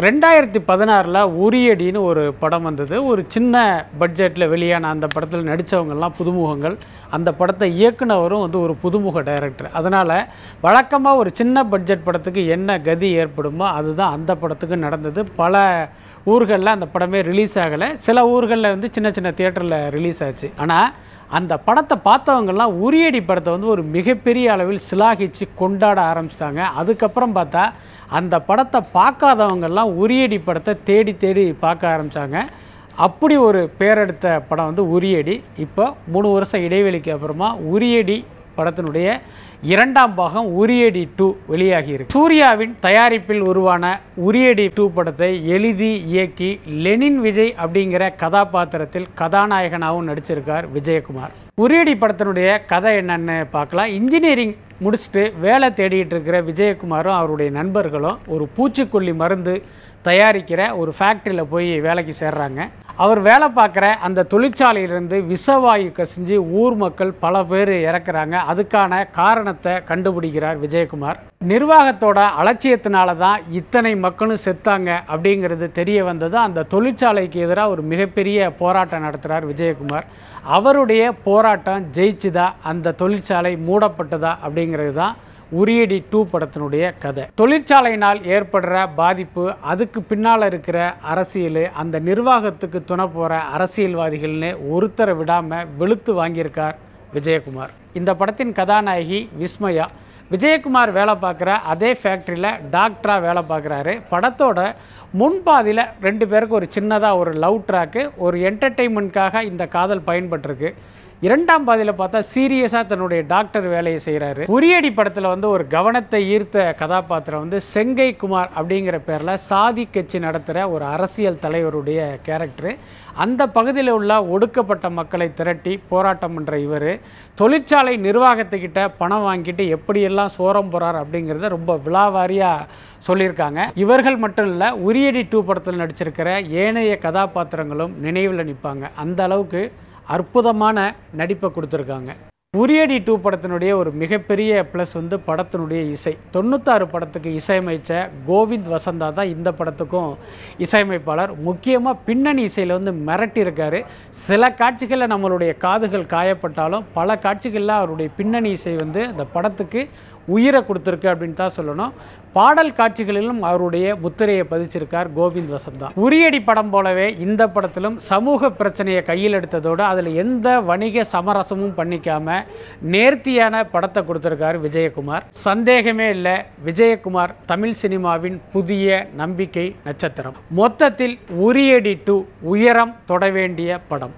ரெண்டாயிரத்தி பதினாறில் உரியடின்னு ஒரு படம் வந்தது. ஒரு சின்ன பட்ஜெட்டில் வெளியான அந்த படத்தில் நடித்தவங்கெல்லாம் புதுமுகங்கள். அந்த படத்தை இயக்குனவரும் வந்து ஒரு புதுமுக டைரக்டர். அதனால் வழக்கமாக ஒரு சின்ன பட்ஜெட் படத்துக்கு என்ன கதி ஏற்படுமோ அதுதான் அந்த படத்துக்கு நடந்தது. பல ஊர்களில் அந்த படமே ரிலீஸ் ஆகலை. சில ஊர்களில் வந்து சின்ன சின்ன தியேட்டரில் ரிலீஸ் ஆச்சு. ஆனால் அந்த படத்தை பார்த்தவங்கெல்லாம் உரியடி படத்தை வந்து ஒரு மிகப்பெரிய அளவில் சிலாகிச்சு கொண்டாட ஆரம்பிச்சிட்டாங்க. அதுக்கப்புறம் பார்த்தா அந்த படத்தை பார்க்காதவங்கெல்லாம் உரியடி படத்தை தேடி தேடி பார்க்க ஆரம்பித்தாங்க அப்படி ஒரு பேரெடுத்த படம் வந்து உரியடி. இப்போ மூணு வருஷம் இடைவெளிக்கு அப்புறமா உரியடி படத்தினுடைய இரண்டாம் பாகம் உரியடி டூ வெளியாகியிருக்கு. சூர்யாவின் தயாரிப்பில் உருவான உரியடி டூ படத்தை எழுதி இயக்கி லெனின் விஜய் அப்படிங்கிற கதாபாத்திரத்தில் கதாநாயகனாகவும் நடிச்சிருக்கார் விஜயகுமார். உரியடி படத்தினுடைய கதை என்னன்னு பார்க்கலாம். இன்ஜினியரிங் முடிச்சுட்டு வேலை தேடிட்டு இருக்கிற விஜயகுமாரும் அவருடைய நண்பர்களும் ஒரு பூச்சிக்கொல்லி மருந்து தயாரிக்கிற ஒரு ஃபேக்ட்ரியில் போய் வேலைக்கு சேர்றாங்க. அவர் வேலை பார்க்குற அந்த தொழிற்சாலையிலிருந்து விஷவாயு கசிஞ்சு ஊர் மக்கள் பல பேர் இறக்குறாங்க. அதுக்கான காரணத்தை கண்டுபிடிக்கிறார் விஜயகுமார். நிர்வாகத்தோட அலட்சியத்தினால தான் இத்தனை மக்களும் செத்தாங்க அப்படிங்கிறது தெரிய வந்தது. அந்த தொழிற்சாலைக்கு எதிராக ஒரு மிகப்பெரிய போராட்டம் நடத்துகிறார் விஜயகுமார். அவருடைய போராட்டம் ஜெயிச்சுதா? அந்த தொழிற்சாலை மூடப்பட்டதா? அப்படிங்கிறது தான் உரியடி டூ படத்தினுடைய கதை. தொழிற்சாலையினால் ஏற்படுற பாதிப்பு அதுக்கு பின்னால் இருக்கிற அரசியல் அந்த நிர்வாகத்துக்கு துணை போகிற அரசியல்வாதிகள்னு ஒருத்தரை விடாமல் வெளுத்து வாங்கியிருக்கார் விஜயகுமார். இந்த படத்தின் கதாநாயகி விஸ்மயா. விஜயகுமார் வேலை பார்க்குற அதே ஃபேக்ட்ரியில் டாக்டராக வேலை பார்க்குறாரு. படத்தோட முன்பாதியில் ரெண்டு பேருக்கு ஒரு சின்னதாக ஒரு லவ் ட்ராக்கு ஒரு என்டர்டெயின்மெண்ட்காக இந்த காதல் பயன்பட்டிருக்கு. இரண்டாம் பாதியில் பார்த்தா சீரியஸாக தன்னுடைய டாக்டர் வேலையை செய்கிறாரு உரியடி படத்தில் வந்து ஒரு கவனத்தை ஈர்த்த கதாபாத்திரம் வந்து செங்கை குமார் அப்படிங்கிற பேரில் சாதி கட்சி நடத்துகிற ஒரு அரசியல் தலைவருடைய கேரக்டரு. அந்த பகுதியில் உள்ள ஒடுக்கப்பட்ட மக்களை திரட்டி போராட்டம் பண்ணுற இவர். தொழிற்சாலை நிர்வாகத்துக்கிட்ட பணம் வாங்கிட்டு எப்படியெல்லாம் சோரம் போகிறார் அப்படிங்கிறத ரொம்ப விழாவாரியாக சொல்லியிருக்காங்க. இவர்கள் மட்டும் இல்லை உரியடி டூ படத்தில் நடிச்சிருக்கிற ஏனைய கதாபாத்திரங்களும் நினைவில் நிற்பாங்க அந்த அளவுக்கு அற்புதமான நடிப்பை கொடுத்துருக்காங்க. உரியடி டூ படத்தினுடைய ஒரு மிகப்பெரிய ப்ளஸ் வந்து படத்தினுடைய இசை. தொண்ணூத்தாறு படத்துக்கு இசையமைச்ச கோவிந்த் வசந்தா தான் இந்த படத்துக்கும் இசையமைப்பாளர். முக்கியமாக பின்னணி இசையில் வந்து மிரட்டியிருக்காரு. சில காட்சிகளில் நம்மளுடைய காதுகள் காயப்பட்டாலும் பல காட்சிகளில் அவருடைய பின்னணி இசை வந்து அந்த படத்துக்கு உயிரை கொடுத்துருக்கு அப்படின்னு தான் சொல்லணும். பாடல் காட்சிகளிலும் அவருடைய முத்திரையை பதிச்சிருக்கார் கோவிந்த் வசந்தா. உரியடி படம் போலவே இந்த படத்திலும் சமூக பிரச்சனையை கையில் எடுத்ததோடு அதில் எந்த வணிக சமரசமும் பண்ணிக்காம நேர்த்தியான படத்தை கொடுத்துருக்காரு விஜயகுமார். சந்தேகமே இல்லை விஜயகுமார் தமிழ் சினிமாவின் புதிய நம்பிக்கை நட்சத்திரம். மொத்தத்தில் உரியடி டு உயரம் தொட வேண்டிய படம்.